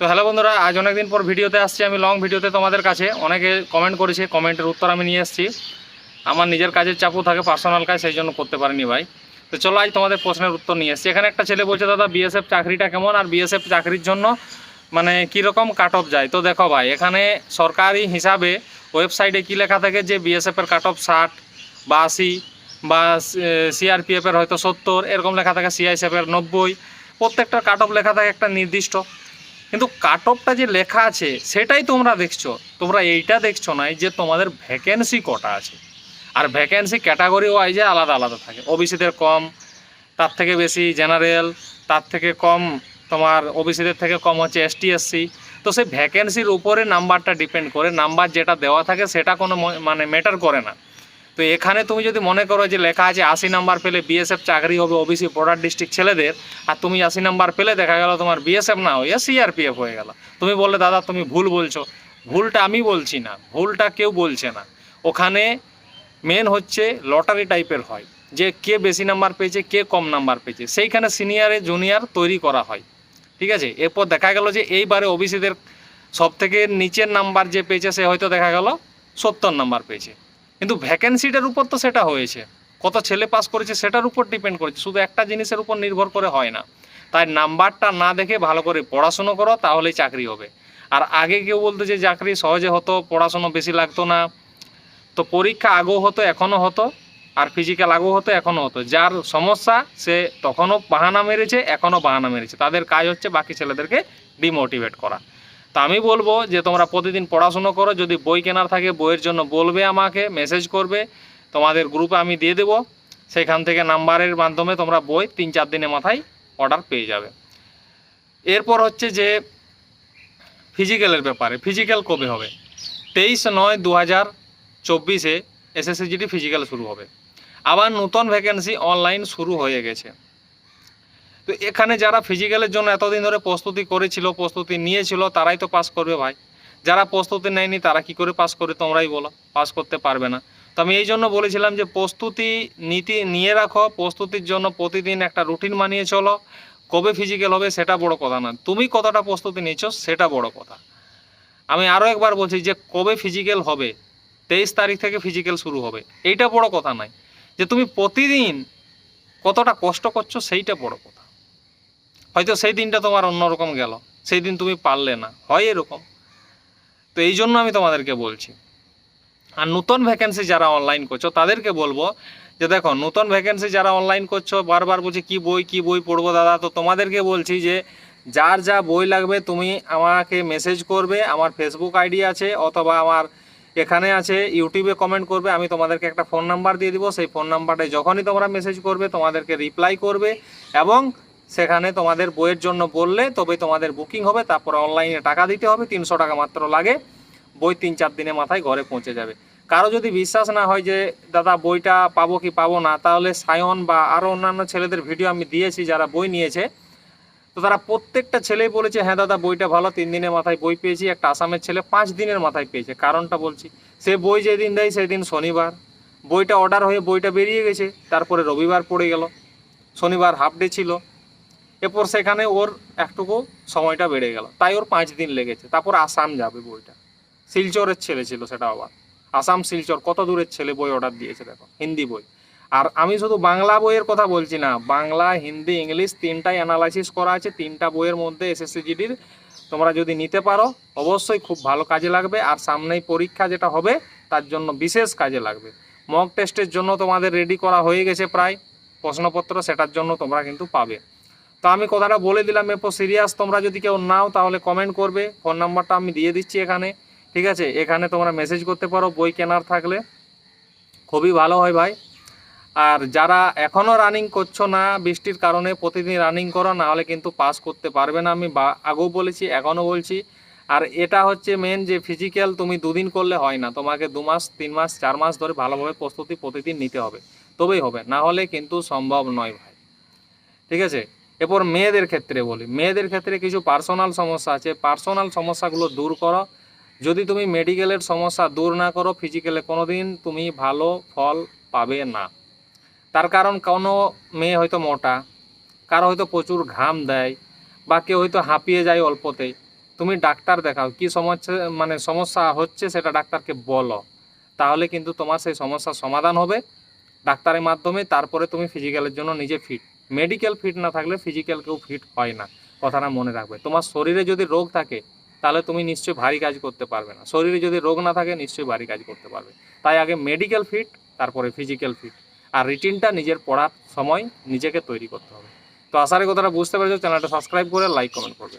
তো হ্যালো বন্ধুরা, আজ অনেকদিন পর ভিডিওতে আসছি আমি লং ভিডিওতে তোমাদের কাছে। অনেকে কমেন্ট করেছে কমেন্টের উত্তর আমি নিয়ে এসেছি। আমার নিজের কাজের চাপও থাকে পার্সোনাল কাজ, সেই জন্য করতে পারিনি ভাই। তো চলো, আজ তোমাদের প্রশ্নের উত্তর নিয়ে এসেছি। এখানে একটা ছেলে বলছে, দাদা বিএসএফ চাকরিটা কেমন আর বিএসএফ চাকরির জন্য মানে কীরকম কাট অফ যায়? তো দেখো ভাই, এখানে সরকারি হিসাবে ওয়েবসাইটে কী লেখা থাকে যে বিএসএফের কাট অফ ষাট, বা আশি, বা সিআরপিএফের হয়তো সত্তর, এরকম লেখা থাকে সিআইএসএফের নব্বই। প্রত্যেকটা কাট অফ লেখা থাকে একটা নির্দিষ্ট। কিন্তু কাট অফটা যে লেখা আছে, সেটাই তোমরা দেখছ। তোমরা এইটা দেখছ না যে তোমাদের ভ্যাকেন্সি কটা আছে। আর ভ্যাকেন্সি ক্যাটাগরি ওয়াইজে আলাদা আলাদা থাকে। ওবিসিদের কম, তার থেকে বেশি জেনারেল তার থেকে কম তোমার ওবিসিদের থেকে কম হচ্ছে এসটি এসসি তো সেই ভ্যাকেন্সির উপরে নাম্বারটা ডিপেন্ড করে নাম্বার যেটা দেওয়া থাকে সেটা কোনো মানে ম্যাটার করে না। তো এখানে তুমি যদি মনে করো যে লেখা আছে আশি নাম্বার পেলে বিএসএফ চাকরি হবে ওবিসি বর্ডার ডিস্ট্রিক্ট ছেলেদের। আর তুমি আশি নাম্বার পেলে দেখা গেল তোমার বিএসএফ না হয়ে সিআরপিএফ হয়ে গেল। তুমি বললে, দাদা, তুমি ভুল বলছো। ভুলটা আমি বলছি না। ভুলটা কেউ বলছে না। ওখানে মেন হচ্ছে লটারি টাইপের হয়। যে কে বেশি নাম্বার পেয়েছে, কে কম নাম্বার পেয়েছে। সেইখানে সিনিয়রে জুনিয়র তৈরি করা হয়। ঠিক আছে? এরপর দেখা গেল যে এইবারে ওবিসিদের সব থেকে নিচের নাম্বার যে পেয়েছে, সে হয়তো দেখা গেল সত্তর নাম্বার পেয়েছে। কিন্তু ভ্যাকেন্সিটার উপর তো সেটা হয়েছে। কত ছেলে পাস করেছে সেটার উপর ডিপেন্ড করেছে। শুধু একটা জিনিসের উপর নির্ভর করে হয় না। তাই নাম্বারটা না দেখে ভালো করে পড়াশুনো করো, তাহলেই চাকরি হবে। আর আগে কেউ বলতো যে চাকরি সহজে হতো, পড়াশুনো বেশি লাগতো না। তো পরীক্ষা আগেও হতো, এখনও হতো। আর ফিজিক্যাল আগেও হতো, এখনও হতো। যার সমস্যা, সে তখনও বাহানা মেরেছে, এখনও বাহানা মেরেছে। তাদের কাজ হচ্ছে বাকি ছেলেদেরকে ডিমোটিভেট করা। তা আমি বলব যে তোমরা প্রতিদিন পড়াশুনো করো, যদি বই কেনার থাকে বইয়ের জন্য বলবে আমাকে মেসেজ করবে, তোমাদের গ্রুপে আমি দিয়ে দেবো। সেখান থেকে নাম্বারের মাধ্যমে তোমরা বই তিন চার দিনের মাথায় অর্ডার পেয়ে যাবে। এরপর হচ্ছে যে ফিজিক্যালের ব্যাপারে ফিজিক্যাল কবে হবে? তেইশ নয় দু হাজার চব্বিশে এসএসসিজিডি ফিজিক্যাল শুরু হবে। আবার নতুন ভ্যাকেন্সি অনলাইন শুরু হয়ে গেছে। তো এখানে যারা ফিজিক্যালের জন্য এতদিন ধরে প্রস্তুতি করেছিল, প্রস্তুতি নিয়েছিল, তারাই তো পাস করবে ভাই। যারা প্রস্তুতি নেয়নি, তারা কি করে পাস করে, তোমরাই বলো। পাস করতে পারবে না। তো আমি এই জন্য বলেছিলাম যে, প্রস্তুতি নীতি নিয়ে রাখো, প্রস্তুতির জন্য প্রতিদিন একটা রুটিন মানিয়ে চলো। কবে ফিজিক্যাল হবে, সেটা বড় কথা না। তুমি কতটা প্রস্তুতি নিচ্ছ সেটা বড় কথা। আমি আরও একবার বলছি যে, কবে ফিজিক্যাল হবে, তেইশ তারিখ থেকে ফিজিক্যাল শুরু হবে, এইটা বড় কথা নয়। যে, তুমি প্রতিদিন কতটা কষ্ট করছ, সেইটা বড় কথা। হয়তো সেই দিনটা তোমার অন্যরকম গেল। সেই দিন তুমি পারলে না। হয় এরকম। তো এই জন্য আমি তোমাদেরকে বলছি। আর নতুন ভ্যাকেন্সি যারা অনলাইন করছ, তাদেরকে বলব যে দেখো, নতুন ভ্যাকেন্সি যারা অনলাইন করছ, বারবার বলছি, কি বই কি বই পড়ব দাদা? তো তোমাদেরকে বলছি যে, যার যা বই লাগবে, তুমি আমাকে মেসেজ করবে। আমার ফেসবুক আইডি আছে অথবা আমার এখানে আছে ইউটিউবে কমেন্ট করবে। আমি তোমাদেরকে একটা ফোন নাম্বার দিয়ে দিব। সেই ফোন নাম্বারটায় যখনই তোমরা মেসেজ করবে, তোমাদেরকে রিপ্লাই করবে এবং সেখানে তোমাদের বইয়ের জন্য বললে তবে তোমাদের বুকিং হবে, তারপরে অনলাইনে টাকা দিতে হবে, তিনশো টাকা মাত্র লাগে, বই তিন চার দিনের মাথায় ঘরে পৌঁছে যাবে। কারও যদি বিশ্বাস না হয় যে, দাদা, বইটা পাবো কি পাবো না? তাহলে সায়ন বা আরও অন্যান্য ছেলেদের ভিডিও আমি দিয়েছি, যারা বই নিয়েছে। তো তারা প্রত্যেকটা ছেলেই বলেছে হ্যাঁ দাদা, বইটা ভালো, তিন দিনের মাথায় বই পেয়েছি। একটা আসামের ছেলে পাঁচ দিনের মাথায় পেয়েছে, কারণটা বলছি। সে বই যেদিন দেয়, সেদিন শনিবার। বইটা অর্ডার হয়ে বইটা বেরিয়ে গেছে, তারপরে রবিবার পড়ে গেল। শনিবার হাফ ডে ছিল। এরপর সেখানে ওর একটুকু সময়টা বেড়ে গেল। তাই ওর পাঁচ দিন লেগেছে। তারপর আসাম যাবে বইটা। শিলচরের ছেলে ছিল সেটা আবার। আসাম, শিলচর, কত দূরের ছেলে বই অর্ডার দিয়েছে দেখো, হিন্দি বই। আর আমি শুধু বাংলা বইয়ের কথা বলছি না, বাংলা, হিন্দি, ইংলিশ তিনটাই অ্যানালাইসিস করা আছে, তিনটা বইয়ের মধ্যে এসএসসিজিডির তোমরা যদি নিতে পারো, অবশ্যই খুব ভালো কাজে লাগবে। আর সামনেই পরীক্ষা যেটা হবে, তার জন্য বিশেষ কাজে লাগবে। মক টেস্টের জন্য তোমাদের রেডি করা হয়ে গেছে প্রায়। প্রশ্নপত্র সেটার জন্য তোমরা কিন্তু পাবে। তো আমি কথাটা বলে দিলাম, এরপর সিরিয়াস তোমরা যদি কেউ নাও তাহলে কমেন্ট করবে। ফোন নাম্বারটা আমি দিয়ে দিচ্ছি এখানে, ঠিক আছে? এখানে তোমরা মেসেজ করতে পারো, বই কেনার থাকলে। খুবই ভালো হয় ভাই। আর যারা এখনও রানিং করছ না, বৃষ্টির কারণে প্রতিদিন রানিং করো না হলে কিন্তু পাস করতে পারবে না। আমি বা- আগেও বলেছি, এখনও বলছি। আর এটা হচ্ছে মেন যে ফিজিক্যাল তুমি দুদিন করলে হয় না। তোমাকে দু মাস, তিন মাস, চার মাস ধরে ভালোভাবে প্রস্তুতি প্রতিদিন নিতে হবে। তবেই হবে না হলে কিন্তু সম্ভব নয় ভাই। ঠিক আছে? এরপর মেয়েদের ক্ষেত্রে বলি, মেয়েদের ক্ষেত্রে কিছু পার্সোনাল সমস্যা আছে। পার্সোনাল সমস্যাগুলো দূর করো। যদি তুমি মেডিকেলের সমস্যা দূর না করো ফিজিক্যালে কোনো দিন তুমি ভালো ফল পাবে না। তার কারণ কোনো মেয়ে হয়তো মোটা, কারও হয়তো প্রচুর ঘাম দেয়, বা কেউ হয়তো হাঁপিয়ে যায় অল্পতেই তুমি ডাক্তার দেখাও, কি সমস্যা মানে সমস্যা হচ্ছে সেটা ডাক্তারকে বলো। তাহলে কিন্তু তোমার সেই সমস্যার সমাধান হবে। ডাক্তারের মাধ্যমে, তারপরে তুমি ফিজিক্যালের জন্য নিজে ফিট মেডিকেল ফিট না থাকলে ফিজিক্যাল কেউ ফিট হয় না, কথাটা মনে রাখবে। তোমার শরীরে যদি রোগ থাকে, তাহলে তুমি নিশ্চয়ই ভারী কাজ করতে পারবে না। শরীরে যদি রোগ না থাকে, নিশ্চয়ই ভারী কাজ করতে পারবে। তাই আগে মেডিকেল ফিট তারপরে ফিজিক্যাল ফিট আর রিটিনটা নিজের পড়ার সময় নিজেকে তৈরি করতে হবে। তো আশা করি কথাটা বুঝতে পেরেছ। চ্যানেলটা সাবস্ক্রাইব করে লাইক কমেন্ট করবে।